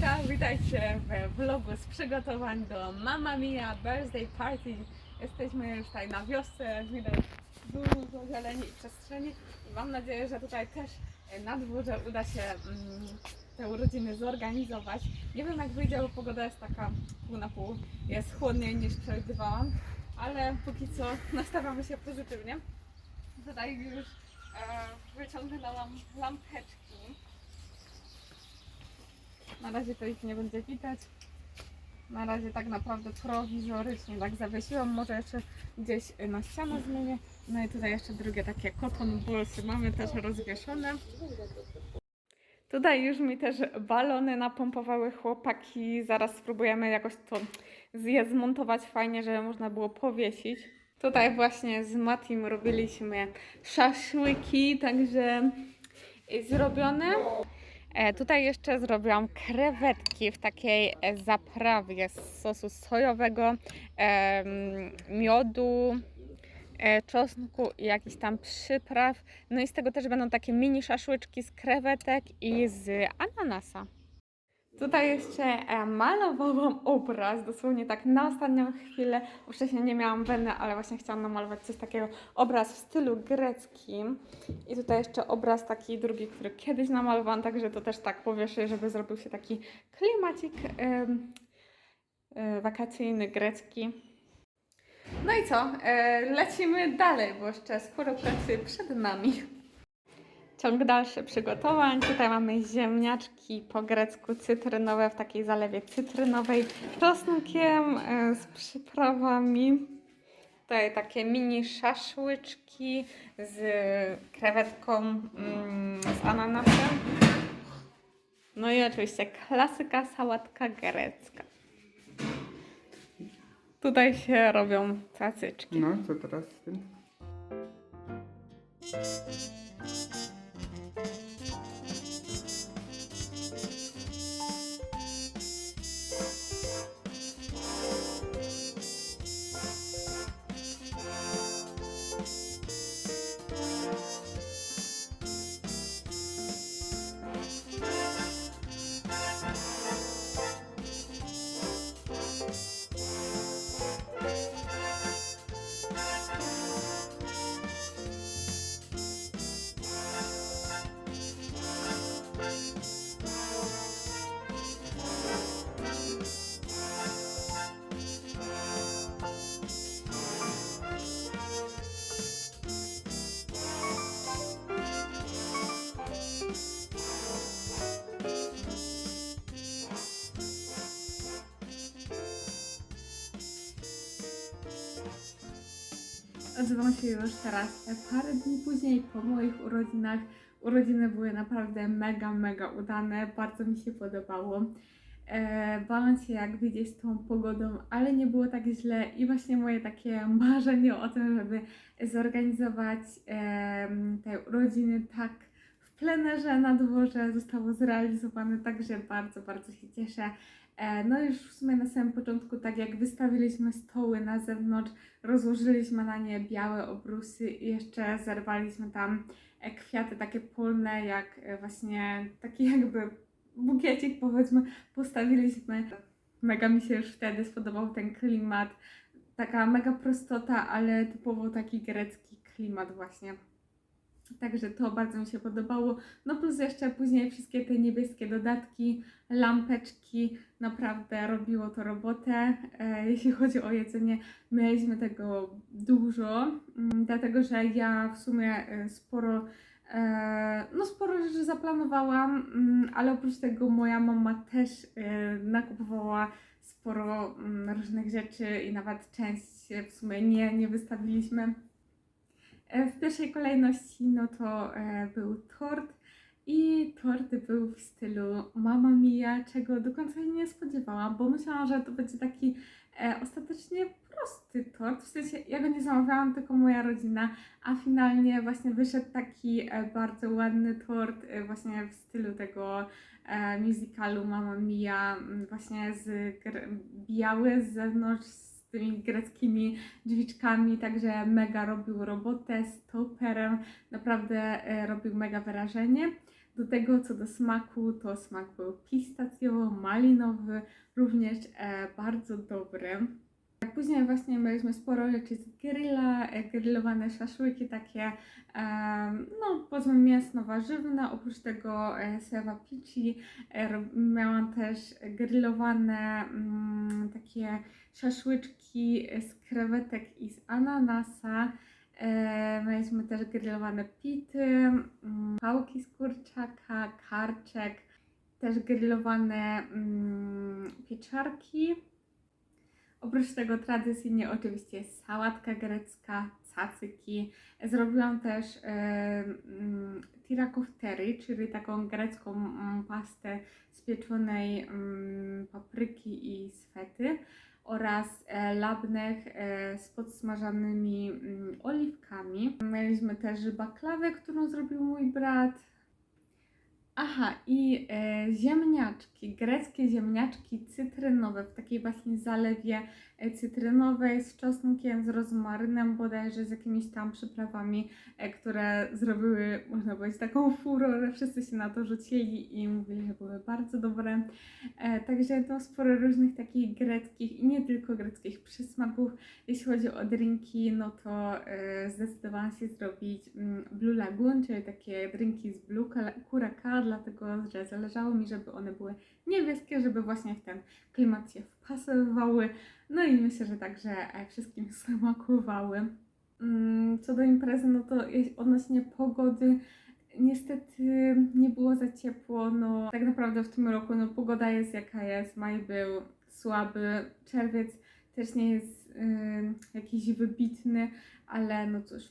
Hejka, witajcie w vlogu z przygotowań do Mamma Mia Birthday Party. Jesteśmy już tutaj na wiosce, widać dużo zieleni i przestrzeni i mam nadzieję, że tutaj też na dworze uda się mm, te urodziny zorganizować. Nie wiem jak wyjdzie, bo pogoda jest taka pół na pół, jest chłodniej niż przewidywałam, ale póki co nastawiamy się pozytywnie. Tutaj już e, wyciągnęłam lampeczki. Na razie to ich nie będzie widać. Na razie tak naprawdę prowizorycznie tak zawiesiłam. Może jeszcze gdzieś na ścianę zmienię. No i tutaj jeszcze drugie takie cotton ballsy mamy też rozwieszone. Tutaj już mi też balony napompowały chłopaki. Zaraz spróbujemy jakoś to je zmontować fajnie, żeby można było powiesić. Tutaj właśnie z Matim robiliśmy szaszłyki, także zrobione. E, tutaj jeszcze zrobiłam krewetki w takiej e, zaprawie z sosu sojowego, miodu, e, czosnku i jakichś tam przypraw. No i z tego też będą takie mini szaszłyczki z krewetek i z ananasa. Tutaj jeszcze e, malowałam obraz, dosłownie tak na ostatnią chwilę. Wcześniej nie miałam weny, ale właśnie chciałam namalować coś takiego, obraz w stylu greckim. I tutaj jeszcze obraz taki drugi, który kiedyś namalowałam, także to też tak powieszę, żeby zrobił się taki klimacik e, wakacyjny, grecki. No i co? E, lecimy dalej, bo jeszcze sporo pracy przed nami. Ciąg dalszy przygotowań. Tutaj mamy ziemniaczki po grecku cytrynowe w takiej zalewie cytrynowej, czosnkiem e, z przyprawami. Tutaj takie mini szaszłyczki z krewetką mm, z ananasem. No i oczywiście klasyka sałatka grecka. Tutaj się robią cacyczki. No, co teraz z tym? E Odzywam się już teraz e, parę dni później po moich urodzinach. Urodziny były naprawdę mega, mega udane, bardzo mi się podobało. E, bałam się jak wyjdzie z tą pogodą, ale nie było tak źle i właśnie moje takie marzenie o tym, żeby zorganizować em, te urodziny tak w plenerze na dworze zostało zrealizowane, także bardzo, bardzo się cieszę. E, No już w sumie na samym początku, tak jak wystawiliśmy stoły na zewnątrz, rozłożyliśmy na nie białe obrusy i jeszcze zerwaliśmy tam e, kwiaty takie polne, jak e, właśnie taki jakby bukiecik powiedzmy postawiliśmy. Mega mi się już wtedy spodobał ten klimat, taka mega prostota, ale typowo taki grecki klimat właśnie. Także to bardzo mi się podobało. No plus jeszcze później wszystkie te niebieskie dodatki, lampeczki, naprawdę robiło to robotę. E, jeśli chodzi o jedzenie, mieliśmy tego dużo, mm, dlatego że ja w sumie e, sporo, e, no sporo rzeczy zaplanowałam, mm, ale oprócz tego moja mama też nakupowała sporo mm, różnych rzeczy i nawet część w sumie nie, nie wystawiliśmy. E, W pierwszej kolejności no to e, był tort i tort był w stylu Mamma Mia, czego do końca nie spodziewałam, bo myślałam, że to będzie taki e, ostatecznie prosty tort, w sensie ja go nie zamawiałam, tylko moja rodzina, a finalnie właśnie wyszedł taki bardzo ładny tort właśnie w stylu tego musicalu Mamma Mia, właśnie z biały z zewnątrz z tymi greckimi drzwiczkami, także mega robił robotę z toperem, naprawdę e, robił mega wrażenie. Do tego co do smaku, to smak był pistacjowo-malinowy, również e, bardzo dobry. Później właśnie mieliśmy sporo rzeczy z grilla, e, grillowane szaszłyki takie, no powiedzmy mięsno-warzywne, oprócz tego sewa pici, miałam też grillowane mm, takie szaszłyczki z krewetek i z ananasa, e, mieliśmy też grillowane pity, mm, pałki z kurczaka, karczek, też grillowane mm, pieczarki, Oprócz tego tradycyjnie oczywiście sałatka grecka, cacyki. Zrobiłam też e, mm, tirakoftery, czyli taką grecką pastę z pieczonej papryki i z fety oraz e, labnech e, z podsmażanymi mm, oliwkami. Mieliśmy też baklawę, którą zrobił mój brat. Aha, i e, ziemniaczki, greckie ziemniaczki cytrynowe w takiej właśnie zalewie cytrynowej z czosnkiem, z rozmarynem, bodajże z jakimiś tam przyprawami, e, które zrobiły, można powiedzieć, taką furorę. Wszyscy się na to rzucili i mówili, że były bardzo dobre. E, także to sporo różnych takich greckich i nie tylko greckich przysmaków. Jeśli chodzi o drinki, no to e, zdecydowałam się zrobić mm, Blue Lagoon, czyli takie drinki z Blue Cura- Curacao, dlatego że zależało mi, żeby one były niebieskie, żeby właśnie w ten klimat się wpasowywały. No i myślę, że także e, wszystkim smakowały. Mm, Co do imprezy, no to odnośnie pogody, niestety nie było za ciepło. No tak naprawdę w tym roku no, pogoda jest jaka jest. Maj był słaby, czerwiec też nie jest ym, jakiś wybitny, ale no cóż,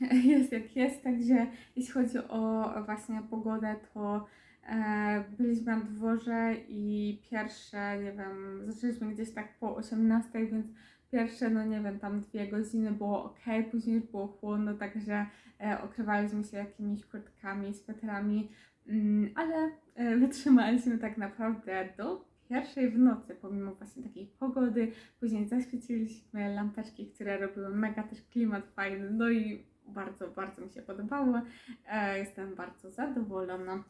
jest jak jest. Także jeśli chodzi o właśnie pogodę, to e, byliśmy na dworze i pierwsze, nie wiem, zaczęliśmy gdzieś tak po 18, więc pierwsze, no nie wiem, tam dwie godziny było ok, później już było chłodno, także e, okrywaliśmy się jakimiś kurtkami, sweterami, mm, ale e, wytrzymaliśmy tak naprawdę do pierwszej w nocy, pomimo właśnie takiej pogody. Później zaświeciliśmy lampeczki, które robiły mega też klimat fajny, no i bardzo, bardzo mi się podobało. E, jestem bardzo zadowolona.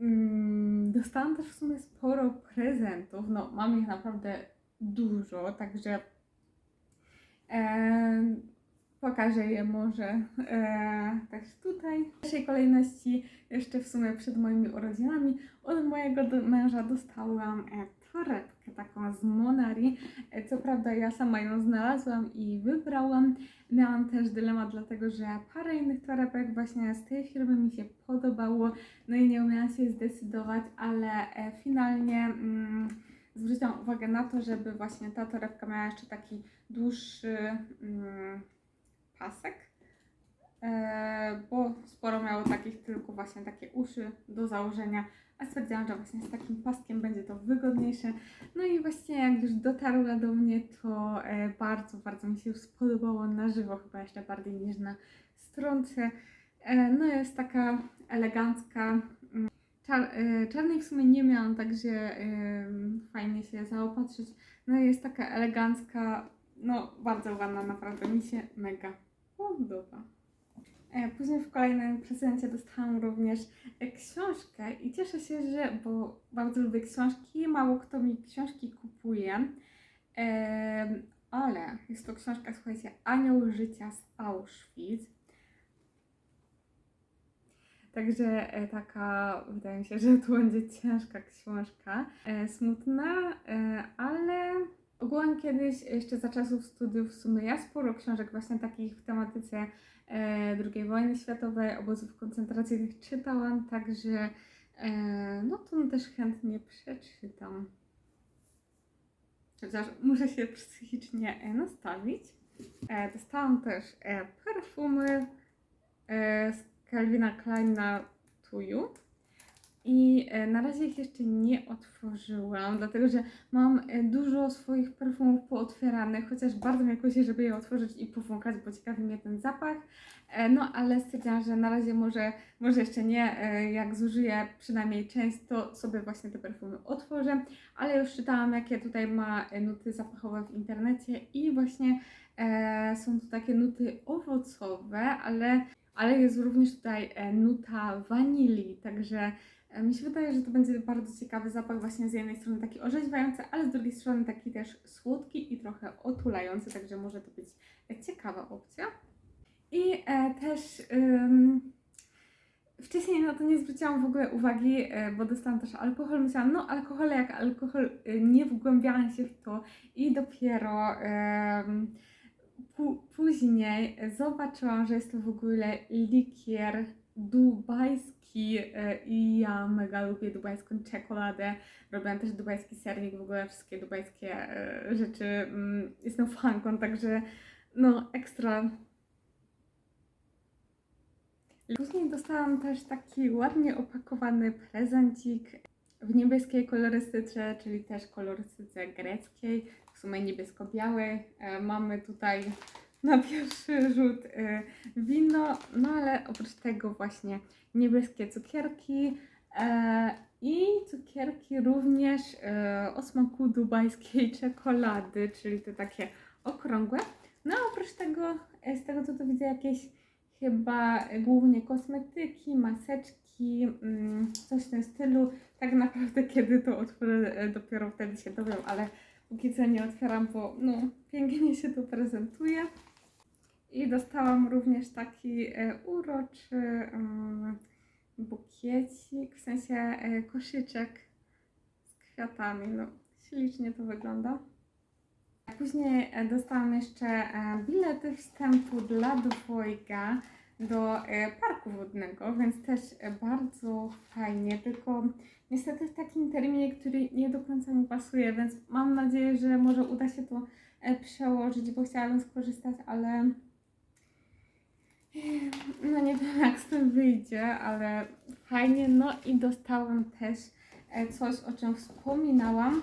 Mm, Dostałam też w sumie sporo prezentów, no mam ich naprawdę dużo, także e, pokażę je może e, też tutaj. W pierwszej kolejności, jeszcze w sumie przed moimi urodzinami, od mojego męża dostałam e, torebkę taką z Monari. E, co prawda ja sama ją znalazłam i wybrałam. Miałam też dylemat, dlatego że parę innych torebek właśnie z tej firmy mi się podobało, no i nie umiałam się zdecydować, ale e, finalnie mm, zwróciłam uwagę na to, żeby właśnie ta torebka miała jeszcze taki dłuższy mm, pasek, e, bo sporo miało takich tylko właśnie takie uszy do założenia, a stwierdziłam, że właśnie z takim paskiem będzie to wygodniejsze. No i właśnie jak już dotarła do mnie, to e, bardzo, bardzo mi się spodobało na żywo, chyba jeszcze bardziej niż na stronce. E, no jest taka elegancka. mm, e, czarnej w sumie nie miałam, także fajnie się zaopatrzyć. No jest taka elegancka, no bardzo ładna, naprawdę mi się mega podoba. E, Później w kolejnym prezencie dostałam również e, książkę i cieszę się, że, bo bardzo lubię książki, mało kto mi książki kupuje, Em, ale jest to książka, słuchajcie, Anioł Życia z Auschwitz. Także e, taka, wydaje mi się, że to będzie ciężka książka, e, smutna, e, ale ogółem kiedyś, jeszcze za czasów studiów, w sumie ja sporo książek właśnie takich w tematyce e, II wojny światowej, obozów koncentracyjnych czytałam, także e, no to też chętnie przeczytam. Chociaż muszę się psychicznie e, nastawić. Dostałam też perfumy z Calvina Kleina You. I e, na razie ich jeszcze nie otworzyłam, dlatego że mam e, dużo swoich perfumów pootwieranych, chociaż bardzo mnie kusi, żeby je otworzyć i powąchać, bo ciekawi mnie ten zapach. E, No ale stwierdziłam, że na razie może, może jeszcze nie, jak zużyję przynajmniej część, to sobie właśnie te perfumy otworzę, ale już czytałam, jakie tutaj ma nuty zapachowe w internecie i właśnie e, są to takie nuty owocowe, ale ale jest również tutaj nuta wanilii, także mi się wydaje, że to będzie bardzo ciekawy zapach, właśnie z jednej strony taki orzeźwiający, ale z drugiej strony taki też słodki i trochę otulający, także może to być e, ciekawa opcja. I e, też ym, wcześniej na to nie zwróciłam w ogóle uwagi, e, bo dostałam też alkohol. Myślałam, no alkohol jak alkohol, e, nie wgłębiałam się w to i dopiero pu- później zobaczyłam, że jest to w ogóle likier dubajski e, i ja mega lubię dubajską czekoladę. Robiłam też dubajski sernik, w ogóle wszystkie dubajskie e, rzeczy. mm, Jestem fanką, także no ekstra Później dostałam też taki ładnie opakowany prezencik w niebieskiej kolorystyce, czyli też kolorystyce greckiej, w sumie niebiesko-białej. E, mamy tutaj na pierwszy rzut e, wino, no ale oprócz tego właśnie niebieskie cukierki e, i cukierki również e, o smaku dubajskiej czekolady, czyli te takie okrągłe. No a oprócz tego, e, z tego co tu widzę, jakieś chyba głównie kosmetyki, maseczki, mm, coś w tym stylu. Tak naprawdę, kiedy to otworzę, e, dopiero wtedy się dowiem, ale póki co nie otwieram, bo no, pięknie się to prezentuje. I dostałam również taki e, uroczy mm, bukiecik, w sensie e, koszyczek z kwiatami. No, ślicznie to wygląda. Później e, dostałam jeszcze e, bilety wstępu dla dwojga do e, parku wodnego, więc też e, bardzo fajnie, tylko niestety w takim terminie, który nie do końca mi pasuje, więc mam nadzieję, że może uda się to e, przełożyć, bo chciałabym skorzystać, ale e, no nie wiem jak z tym wyjdzie, ale fajnie. No i dostałam też e, coś, o czym wspominałam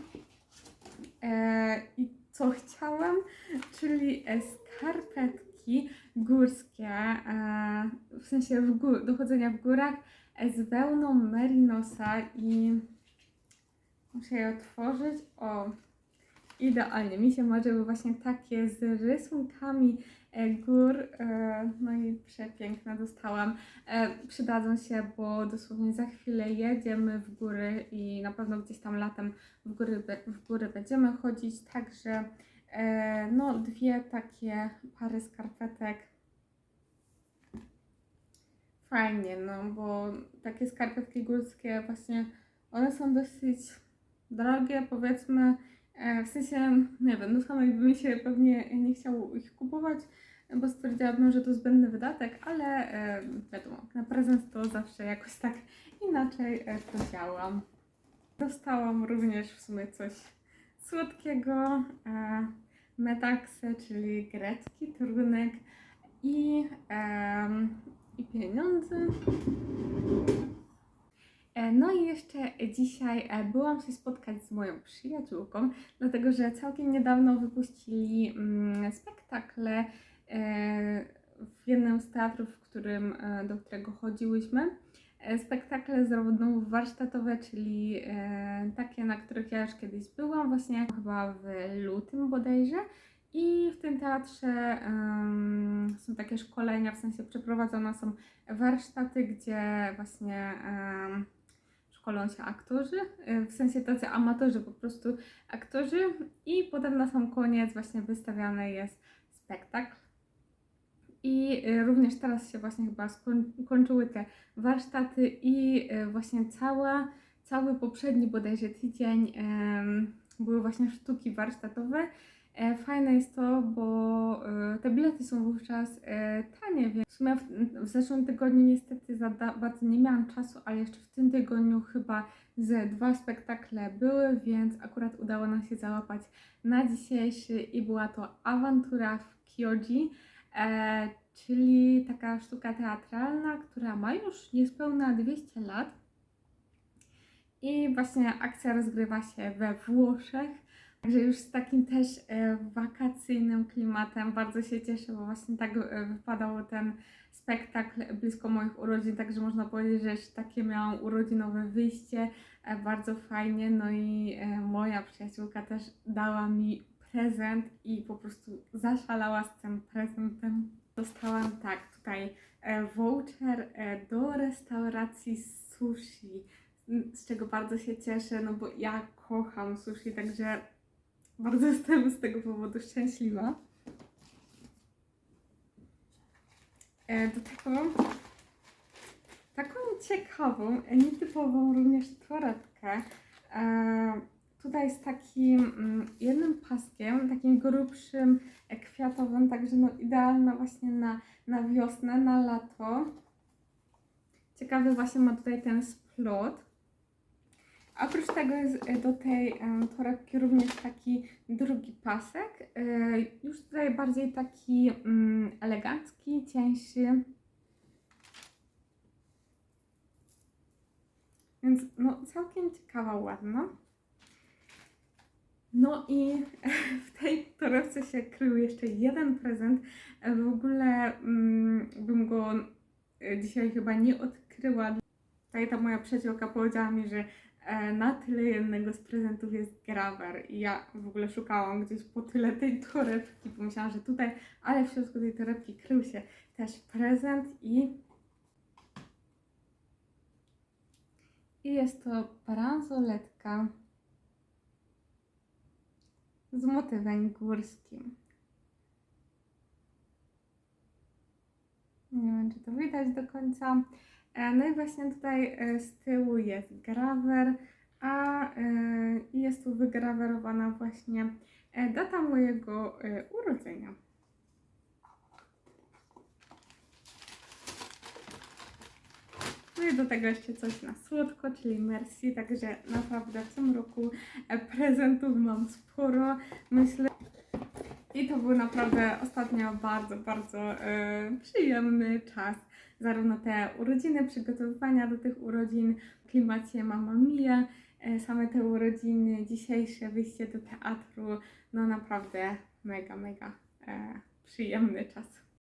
e, i co chciałam, czyli e, skarpetki górskie, w sensie w gór, do chodzenia w górach z wełną merinosa i muszę je otworzyć. O, idealnie. Mi się marzyły właśnie takie z rysunkami e, gór, e, no i przepiękne dostałam. E, przydadzą się, bo dosłownie za chwilę jedziemy w góry i na pewno gdzieś tam latem w góry, w góry będziemy chodzić, także no dwie takie pary skarpetek. Fajnie, no bo takie skarpetki górskie właśnie, one są dosyć drogie, powiedzmy, w sensie, nie wiem, no samej by mi się pewnie nie chciało ich kupować, bo stwierdziłabym, że to zbędny wydatek, ale e, wiadomo, na prezent to zawsze jakoś tak inaczej e, to działa. Dostałam również w sumie coś słodkiego, e, metaksę, czyli grecki trunek i, i pieniądze. E, No i jeszcze dzisiaj e, byłam się spotkać z moją przyjaciółką, dlatego że całkiem niedawno wypuścili mm, spektakle e, w jednym z teatrów, w którym, do którego chodziłyśmy. Spektakle zarówno-warsztatowe, czyli e, takie, na których ja już kiedyś byłam, właśnie chyba w lutym bodajże. I w tym teatrze em, są takie szkolenia, w sensie przeprowadzone są warsztaty, gdzie właśnie em, szkolą się aktorzy, e, w sensie tacy amatorzy, po prostu aktorzy. I potem na sam koniec właśnie wystawiany jest spektakl. I e, również teraz się właśnie chyba skoń- kończyły te warsztaty i e, właśnie cała, cały poprzedni bodajże tydzień były właśnie sztuki warsztatowe. E, Fajne jest to, bo e, te bilety są wówczas e, tanie, więc w sumie w, w zeszłym tygodniu niestety za bardzo nie miałam czasu, ale jeszcze w tym tygodniu chyba ze dwa spektakle były, więc akurat udało nam się załapać na dzisiejszy i była to awantura w Kyoji, e, czyli taka sztuka teatralna, która ma już niespełna 200 lat. I właśnie akcja rozgrywa się we Włoszech. Także już z takim też e, wakacyjnym klimatem bardzo się cieszę, bo właśnie tak e, wypadał ten spektakl blisko moich urodzin, także można powiedzieć, że już takie miałam urodzinowe wyjście, e, bardzo fajnie, no i moja przyjaciółka też dała mi prezent i po prostu zaszalała z tym prezentem. Dostałam tak, tutaj voucher do restauracji sushi, z czego bardzo się cieszę, no bo ja kocham sushi, także bardzo jestem z tego powodu szczęśliwa. E, do tego taką ciekawą, e, nietypową również torebkę. E, tutaj z takim mm, jednym paskiem, takim grubszym, e, kwiatowym, także no idealna właśnie na, na wiosnę, na lato. Ciekawy właśnie ma tutaj ten splot. A Oprócz tego jest e, do tej em, torebki również taki drugi pasek, e, już tutaj bardziej taki mm, elegancki, cieńszy. Więc no całkiem ciekawa, ładna. No i w tej torebce się krył jeszcze jeden prezent. E, W ogóle mm, bym go e, dzisiaj chyba nie odkryła. Tutaj ta moja przyjaciółka powiedziała mi, że e, na tyle jednego z prezentów jest grawer i ja w ogóle szukałam gdzieś po tyle tej torebki, pomyślałam, że tutaj, ale w środku tej torebki krył się też prezent i i jest to bransoletka z motywem górskim. Nie wiem, czy to widać do końca. E, No i właśnie tutaj e, z tyłu jest grawer, a e, jest tu wygrawerowana właśnie data mojego urodzenia. No i do tego jeszcze coś na słodko, czyli Merci, także naprawdę w tym roku prezentów mam sporo. Myślę, i to był naprawdę ostatnio bardzo, bardzo przyjemny czas. Zarówno te urodziny, przygotowywania do tych urodzin w klimacie Mamma Mia, e, same te urodziny, dzisiejsze wyjście do teatru, no naprawdę mega, mega e, przyjemny czas.